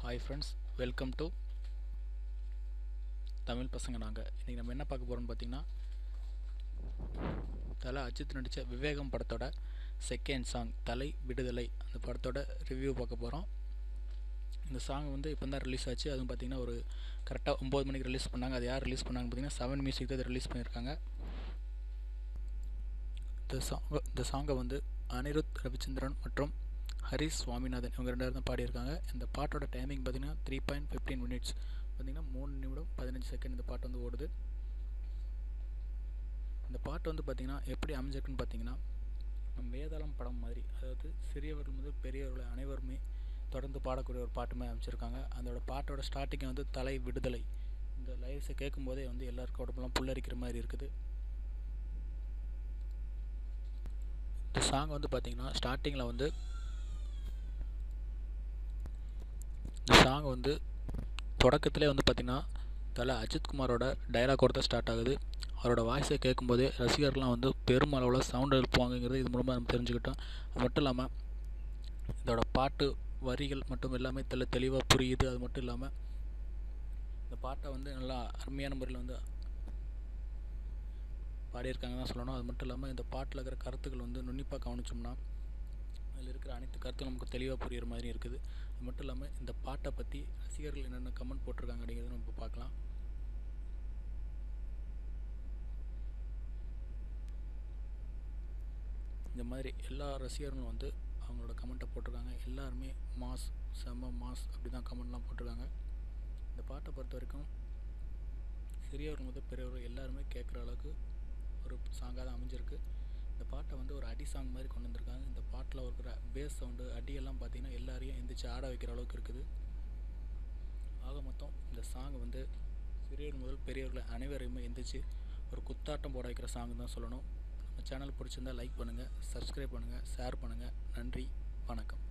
Hi friends welcome to Tamil Pasanga நாங்கள் இன்றைக்கி நம்ம என்ன பார்க்க போகிறோம்னு பார்த்தீங்கன்னா தலை அஜித் நடித்த விவேகம் படத்தோட செகண்ட் சாங் தலை விடுதலை அந்த படத்தோட ரிவ்யூ பார்க்க போகிறோம் இந்த சாங் வந்து இப்போ தான் ரிலீஸ் ஆச்சு. அதுவும் பார்த்தீங்கன்னா ஒரு கரெக்டாக ஒம்பது மணிக்கு ரிலீஸ் பண்ணாங்க. அது யார் ரிலீஸ் பண்ணாங்கன்னு பார்த்தீங்கன்னா செவன் மியூசிக் தான் ரிலீஸ் பண்ணியிருக்காங்க. இந்த சாங் இந்த சாங்கை வந்து அனிருத் ரவிச்சந்திரன் மற்றும் ஹரிஸ் சுவாமிநாதன் இவங்க ரெண்டு பேரும் தான் பாடியிருக்காங்க. இந்த பாட்டோட டைமிங் பார்த்தீங்கன்னா த்ரீ பாயிண்ட் ஃபிஃப்டீன் மினிட்ஸ் பார்த்தீங்கன்னா மூணு நிமிடம் பதினஞ்சு செகண்ட் இந்த பாட்டு வந்து ஓடுது. இந்த பாட்டு வந்து பார்த்திங்கன்னா எப்படி அமைஞ்சிருக்குன்னு பார்த்தீங்கன்னா நம்ம வேதாளம் படம் மாதிரி அதாவது சிறியவர்கள் முதல் பெரியவர்கள் அனைவருமே தொடர்ந்து பாடக்கூடிய ஒரு பாட்டுமே அமைச்சிருக்காங்க. அதோட பாட்டோட ஸ்டார்டிங் வந்து தலை விடுதலை. இந்த லைவ்ஸை கேட்கும்போதே வந்து எல்லாருக்கும் உடம்புலாம் புல்லரிக்கிற மாதிரி இருக்குது. இந்த சாங் வந்து பார்த்திங்கன்னா ஸ்டார்டிங்கில் வந்து சாங் வந்து தொடக்கத்திலே வந்து பார்த்திங்கன்னா தலை அஜித்குமாரோட டைலாக் தான் ஸ்டார்ட் ஆகுது. அவரோட வாய்ஸை கேட்கும்போதே ரசிகர்கள்லாம் வந்து பெருமளவில் சவுண்ட் எழுப்புவாங்கங்கிறது இது மூலமாக நம்ம தெரிஞ்சுக்கிட்டோம். அது மட்டும் இல்லாமல் இதோட பாட்டு வரிகள் மட்டும் எல்லாமே தெளி தெளிவாக புரியுது. அது மட்டும் இல்லாமல் இந்த பாட்டை வந்து நல்லா அருமையான முறையில் வந்து பாடியிருக்காங்க தான் சொல்லணும். அது மட்டும் இல்லாமல் இந்த பாட்டில் இருக்கிற கருத்துக்கள் வந்து நுண்ணிப்பாக கவனிச்சோம்னா அதில் இருக்கிற அனைத்து கருத்தும் நமக்கு தெளிவாக புரிகிற மாதிரி இருக்குது. அது மட்டும் இல்லாமல் இந்த பாட்டை பற்றி ரசிகர்கள் என்னென்ன கமெண்ட் போட்டிருக்காங்க அப்படிங்கிறத நம்ம பார்க்கலாம். இந்த மாதிரி எல்லா ரசிகர்களும் வந்து அவங்களோட கமெண்ட்டை போட்டிருக்காங்க. எல்லாருமே மாஸ் செம்ம மாஸ் அப்படி தான் கமெண்ட்லாம் போட்டிருக்காங்க. இந்த பாட்டை பொறுத்த வரைக்கும் சிறியவர் முதல் பெரியவர் எல்லாருமே கேட்குற அளவுக்கு ஒரு சாங்காக தான் அமைஞ்சிருக்கு. இந்த பாட்டை வந்து ஒரு அடி சாங் மாதிரி கொண்டு வந்திருக்காங்க. பாட்டில் இருக்கிற பேஸ் சவுண்டு அடியெல்லாம் பார்த்தீங்கன்னா எல்லாரையும் எந்திரிச்சு ஆட வைக்கிற அளவுக்கு இருக்குது. ஆக மொத்தம் இந்த சாங் வந்து சிறியவர் முதல் பெரியவர்களை அனைவரையுமே எந்திரிச்சு ஒரு குத்தாட்டம் போட வைக்கிற சாங் தான் சொல்லணும். நம்ம சேனல் பிடிச்சிருந்தா லைக் பண்ணுங்கள் சப்ஸ்கிரைப் பண்ணுங்கள் ஷேர் பண்ணுங்கள் நன்றி வணக்கம்.